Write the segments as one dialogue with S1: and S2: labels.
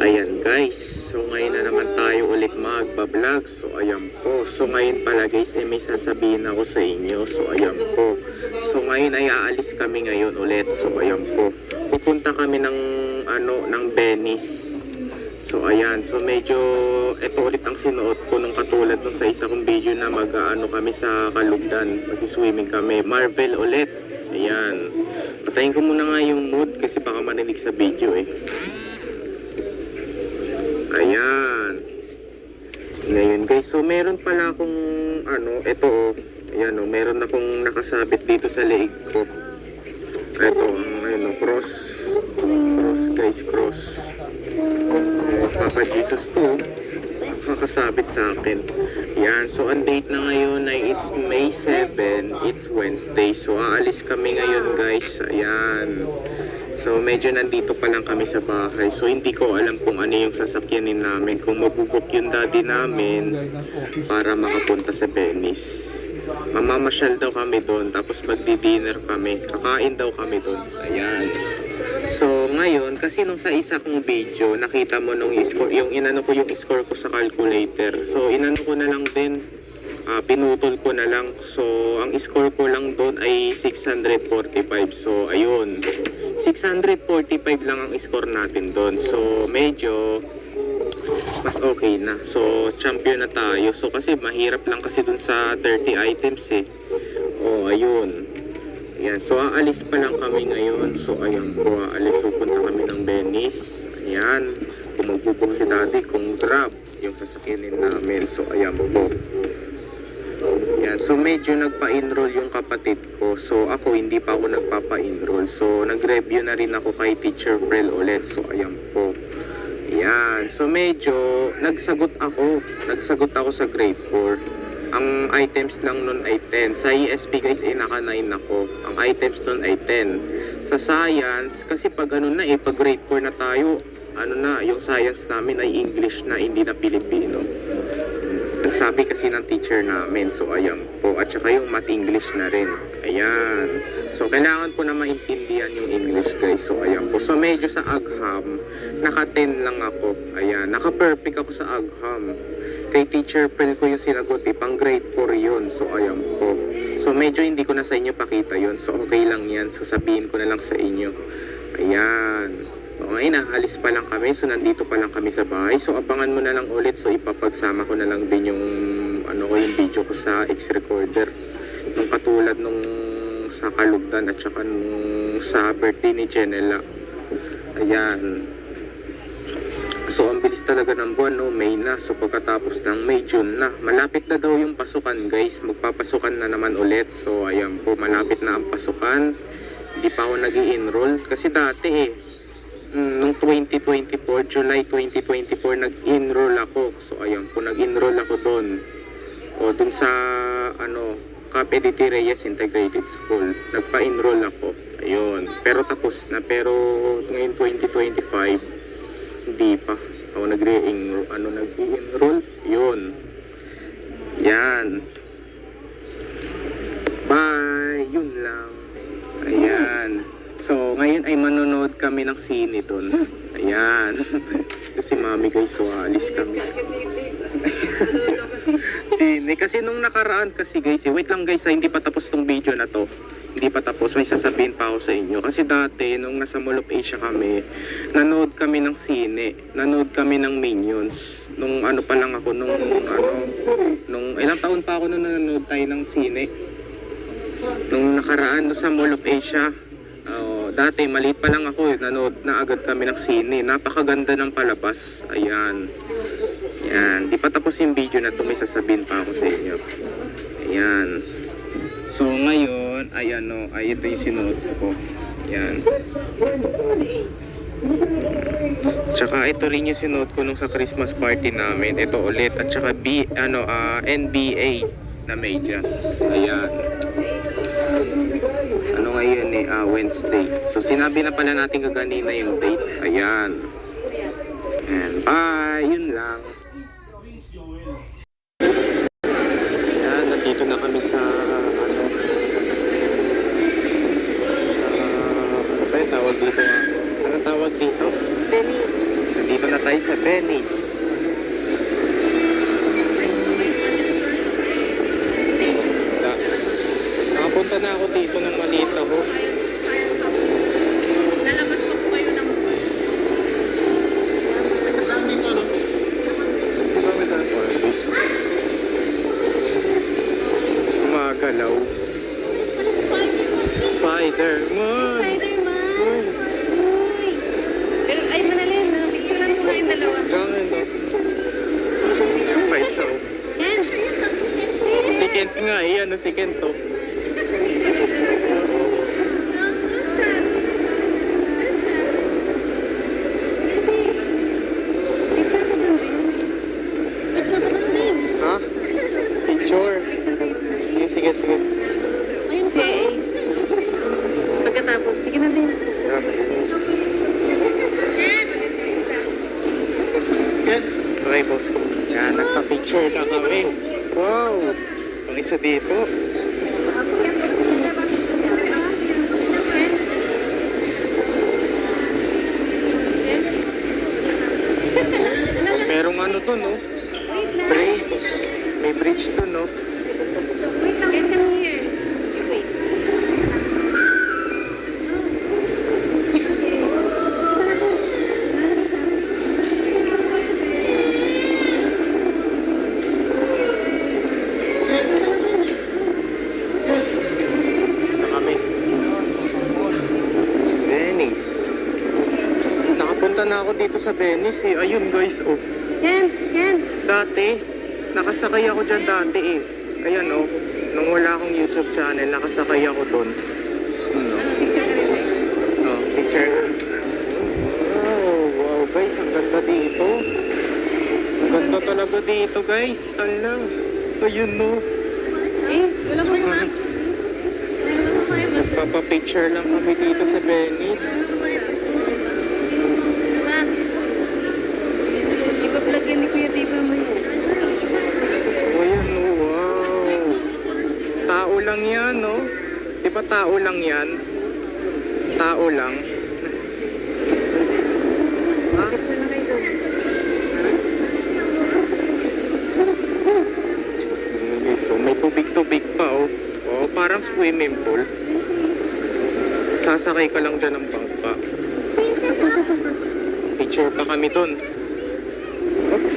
S1: Ayan guys, so ngayon na naman tayo ulit magbablog. So ayan po. So ngayon pala guys, eh, may sasabihin ako sa inyo. So ayan po. So ngayon ay aalis kami ngayon ulit. So ayan po. Pupunta kami ng ano ng Venice. So ayan, so medyo ito ulit ang sinuot ko nung katulad nung sa isa kong video na mag-ano kami sa Kalugdan, mag-swimming kami. Marvel ulit. Ayan. Patayin ko muna nga yung mood kasi baka marinig sa video eh. Ayan. Ngayon guys, so meron pala akong ano, ito oh. Ayan oh, meron akong nakasabit dito sa leeg ko. Ito, ang ano, cross. Cross guys, cross. Oh, Papa Jesus to. Nakasabit sa akin. Yan, so ang date na ngayon ay it's May 7, it's Wednesday. So aalis kami ngayon guys. Ayan. So medyo nandito pa lang kami sa bahay. So hindi ko alam kung ano yung sasakyanin namin. Kung mabubok yung daddy namin para makapunta sa Venice. Mamamasyal daw kami doon. Tapos magdi-dinner kami. Kakain daw kami doon. Ayan. So ngayon, kasi nung sa isa kong video, nakita mo nung score, yung inano ko yung score ko sa calculator. So inano ko na lang din, ah, pinutol ko na lang. So ang score ko lang doon ay 645. So ayun, 645 lang ang score natin doon. So medyo mas okay na. So champion na tayo. So kasi mahirap lang kasi doon sa 30 items eh. Oh, ayun. Yan, so aalis pa lang kami ngayon. So ayan po, aalis. So punta kami ng Venice. Ayan. Kung magbubok si daddy, kung grab yung sasakyanin namin. So ayan po. So medyo nagpa-enroll yung kapatid ko. So ako hindi pa ako nagpapa-enroll. So nag-review na rin ako kay Teacher Frel ulit. So ayan po. Yan, so medyo nagsagot ako. Nagsagot ako sa grade 4. Ang items lang nun ay 10. Sa ESP guys ay naka 9 ako. Ang items nun ay 10. Sa science, kasi pag ano na eh, pag grade 4 na tayo, ano na, yung science namin ay English na, hindi na Pilipino. Sabi kasi ng teacher namin, so ayan po. At saka yung math English na rin. Ayan. So kailangan po na maintindihan yung English guys. So ayan po. So medyo sa Agham, naka 10 lang ako. Ayan. Naka-perfect ako sa Agham. Kay teacher Pel ko yung sinagot eh. Grade 4 yun. So ayan po. So medyo hindi ko na sa inyo pakita yun. So okay lang yan. So sabihin ko na lang sa inyo. Ayan. Ngayon, naalis pa lang kami. So, nandito pa lang kami sa bahay. So, abangan mo na lang ulit. So, ipapagsama ko na lang din yung, ano ko, yung video ko sa X-Recorder. Nung katulad nung sa Kalugdan at saka nung sa birthday ni Jenela. Ayan. So, ang bilis talaga ng buwan, no? May na. So, pagkatapos ng May, June na. Malapit na daw yung pasukan, guys. Magpapasukan na naman ulit. So, ayan po, malapit na ang pasukan. Hindi pa ako nag enroll Kasi dati eh, 2024, July 2024, nag-enroll ako. So, ayun po, nag-enroll ako doon. O, doon sa, ano, Cap Editi Reyes Integrated School. Nagpa-enroll ako. Ayun. Pero tapos na. Pero ngayon 2025, hindi pa. Ako nag-re-enroll. Ano, nag-enroll? Yun. Yan. So, ngayon ay manonood kami ng sine doon. Ayan. Kasi mami guys, so alis kami. sine. Kasi nung nakaraan kasi guys, eh, wait lang guys, ah, hindi pa tapos tong video na to. Hindi pa tapos, may sasabihin pa ako sa inyo. Kasi dati, nung nasa Mall of Asia kami, nanood kami ng sine. Nanood kami ng Minions. Nung ano pa lang ako, nung ano, nung ilang taon pa ako nung nanonood tayo ng sine. Nung nakaraan sa Mall of Asia, dati maliit pa lang ako, eh, nanood na agad kami ng sine. Napakaganda ng palabas. Ayan. Ayan. Di pa tapos yung video na to, may sasabihin pa ako sa inyo. Ayan. So ngayon, ay ano, ay ito yung sinuot ko. Ayan. Tsaka ito rin yung sinuot ko nung sa Christmas party namin. Ito ulit. At tsaka B, ano, ah, NBA na medyas. Ayan ah, Wednesday. So sinabi na pala natin kaganina yung date. Ayan. And bye! Yun lang. Ayan, nandito na kami sa ano sa ano ba yung tawag dito? Ano tawag dito?
S2: Venice.
S1: Sa Dito na tayo sa Venice. Kent nga eh, ano si Kent dito. Venice. Nakapunta na ako dito sa Venice eh. Ayun guys, oh.
S2: Yan, yan.
S1: Dati, nakasakay ako dyan dati eh. Ayan oh. Nung wala akong YouTube channel, nakasakay ako doon. Ano?
S2: Ba?
S1: Oh, picture. Wow, wow guys, ang ganda dito. Ang ganda talaga dito guys. Ala. Ayun no.
S2: Ace, wala ko yung
S1: Nagpapapicture lang kami dito sa Venice. Sasakay ka lang dyan ng bangka. Picture pa kami dun. Oops.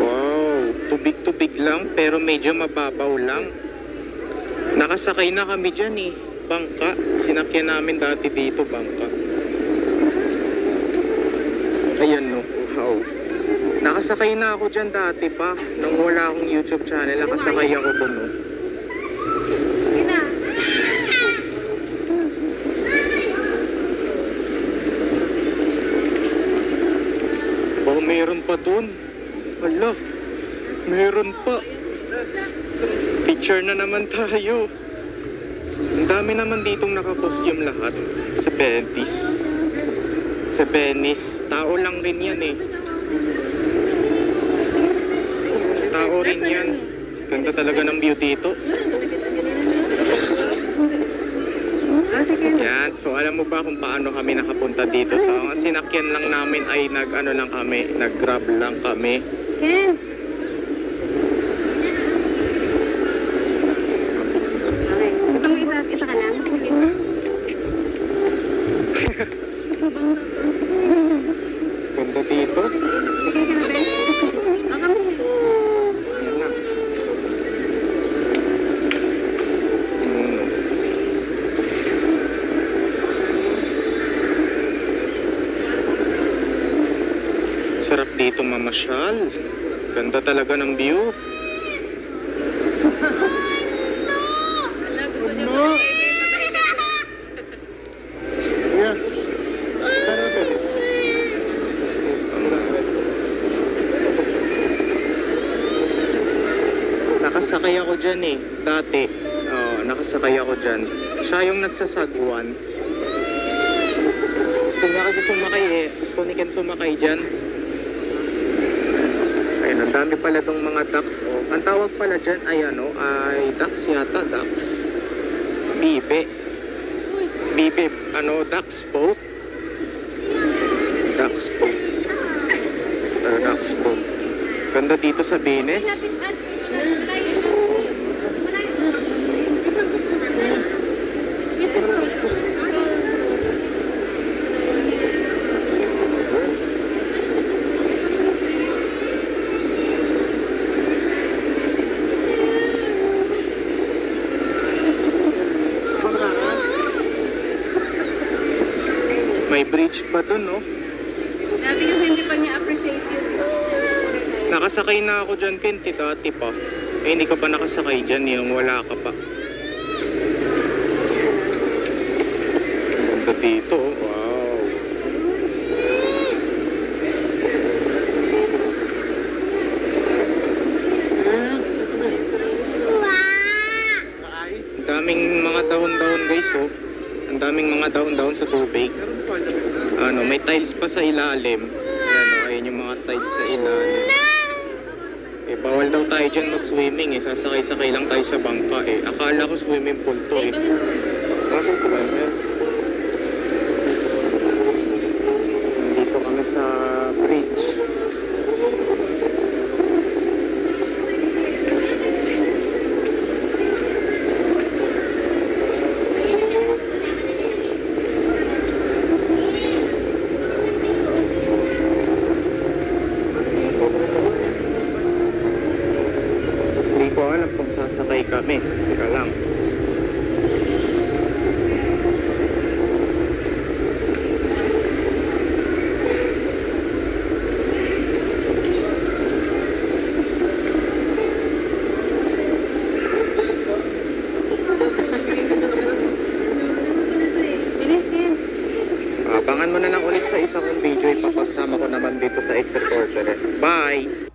S1: Wow, tubig-tubig lang pero medyo mababaw lang. Nakasakay na kami dyan eh. Bangka. Sinakyan namin dati dito, bangka. Ayan. Nakasakay na ako dyan dati pa. Nung wala akong YouTube channel, nakasakay ako no.
S2: Sige na.
S1: Oh, meron pa doon. Hala, meron pa. Picture na naman tayo. Ang dami naman ditong naka-costume lahat sa Venice. Sa Venice, tao lang rin yan eh. Tao rin yan. Ganda talaga ng view dito.
S2: Ah.
S1: Yan, so alam mo ba kung paano kami nakapunta dito? So ang sinakyan lang namin ay nag ano lang kami, nag grab lang kami. Talaga ng view.
S2: Na.
S1: Yeah. Nakasakay ako dyan eh, dati. Oo, nakasakay ako dyan. Siya yung nagsasagwan. Gusto niya kasi sumakay eh. Gusto ni Ken sumakay dyan. Dami pala tong mga ducks oh. Ang tawag pala dyan ay ano, ay ducks yata, ducks. Bibe. Bibe, ano, ducks po. Ducks po. Uh, ducks po. Ganda dito sa Venus. May bridge pa dun, no?
S2: Dati kasi hindi pa niya appreciate yun.
S1: Nakasakay na ako dyan, Kenti, dati pa. Eh, hindi ka pa nakasakay dyan, yung wala ka pa. Ganda dito, oh. wow. Ang daming mga dahon-dahon guys, oh. Ang daming mga dahon-dahon sa tubig. Ano, may tiles pa sa ilalim. Ayan, oh, ayan yung mga tiles sa ilalim. Eh, bawal daw tayo dyan mag-swimming eh. Sasakay-sakay lang tayo sa bangka eh. Akala ko swimming pool to eh. Bakit ko ba yan? Sasakay kami. Teka lang.
S2: Bilis din.
S1: Abangan mo na lang ulit sa isa kong video. Ipapagsama ko naman dito sa X-Reporter. Bye!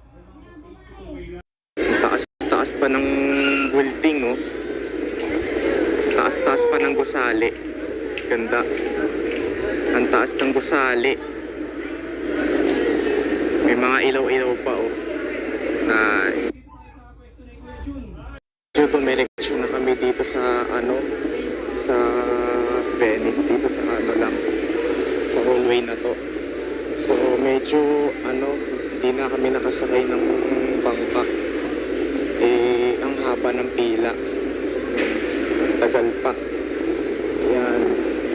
S1: Taas-taas pa ng building, oh. Taas-taas pa ng gusali. Ganda. Ang taas ng gusali. May mga ilaw-ilaw pa, oh. Na... So, dumiretso na kami dito sa, ano, sa Venice, dito sa ano lang, sa hallway na to. So, medyo, ano, hindi na kami nakasakay ng bangka. Haba ng pila. Tagal pa. Yan.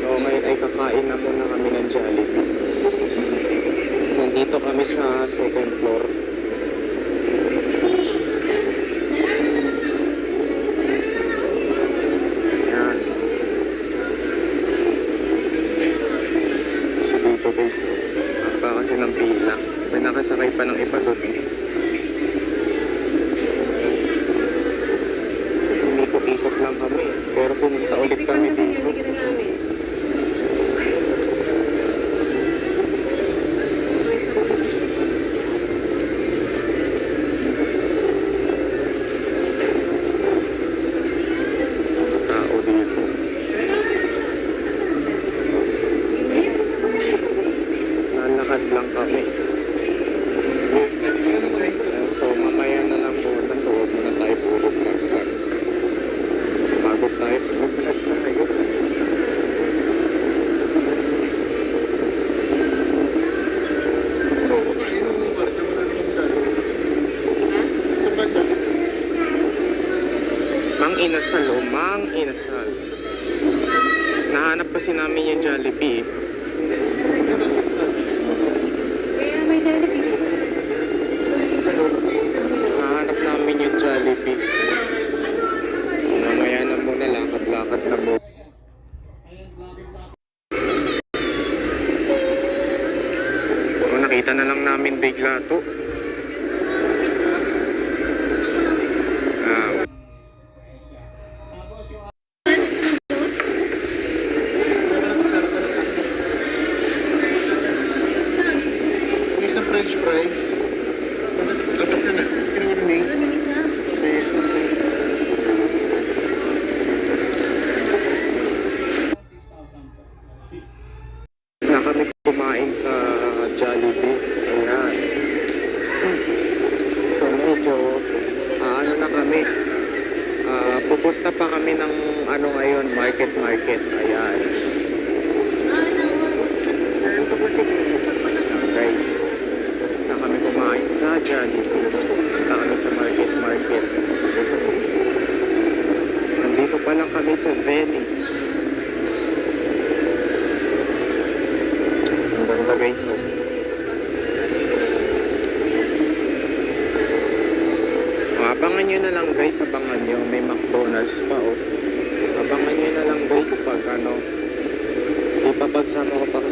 S1: So, ngayon ay kakain na muna kami ng Jollibee. Nandito kami sa second floor. Inasal o, mang inasal. Nahanap kasi namin yung Jollibee eh. Ngayon, market market. Ayan.
S2: Ano?
S1: Ayan, guys. Tapos na kami kumain sa Jollibee. Punta kami sa market market. Nandito pa lang kami sa Venice. Ang ganda guys. Oh. Oh, abangan nyo na lang guys, abangan nyo. May McDonald's pa oh. Abangan nyo na lang guys pag ano.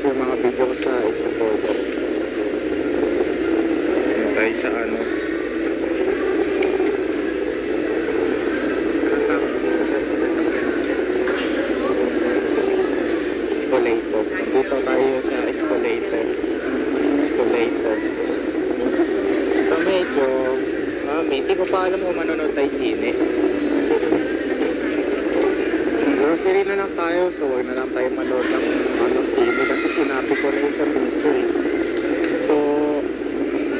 S1: Yung mga video ko sa Exapogo. Ayan guys sa ano. Escalator. Dito tayo sa escalator. Escalator. So medyo, mami, hindi ko pa alam kung manonood tayo sine. Grocery na lang tayo, so huwag na lang tayo manood ng sine kasi sinabi ko na sa video eh. So,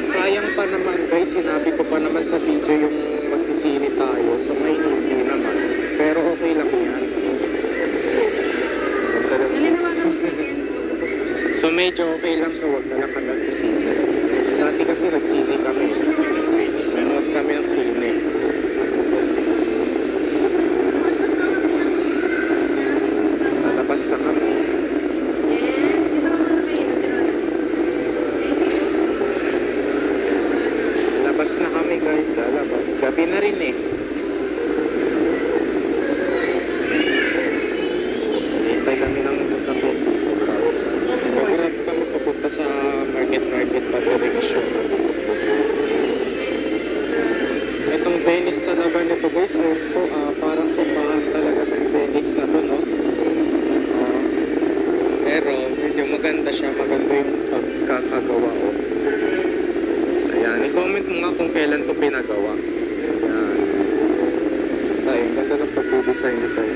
S1: sayang pa naman guys, sinabi ko pa naman sa video yung magsisine tayo. So ngayon hindi naman. Pero okay lang yan. So medyo okay lang so wag na lang kami nagsisine. Dati kasi nagsine kami. Nanood kami ng sine. Lalabas na kami. Lalabas na kami guys, lalabas. Gabi na rin eh. Design.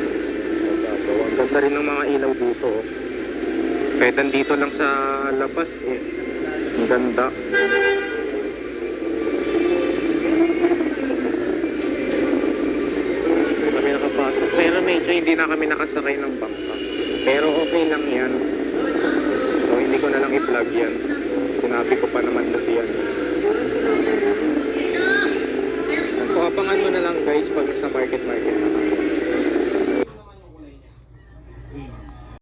S1: Ang ganda rin ng mga ilaw dito. Kahit dito lang sa labas eh. Ang ganda. Kami nakapasok. Pero medyo hindi na kami nakasakay ng bangka. Pero okay lang yan. So hindi ko na lang i-vlog yan. Sinabi ko pa naman kasi yan. So abangan mo na lang guys pag nasa market market na tayo.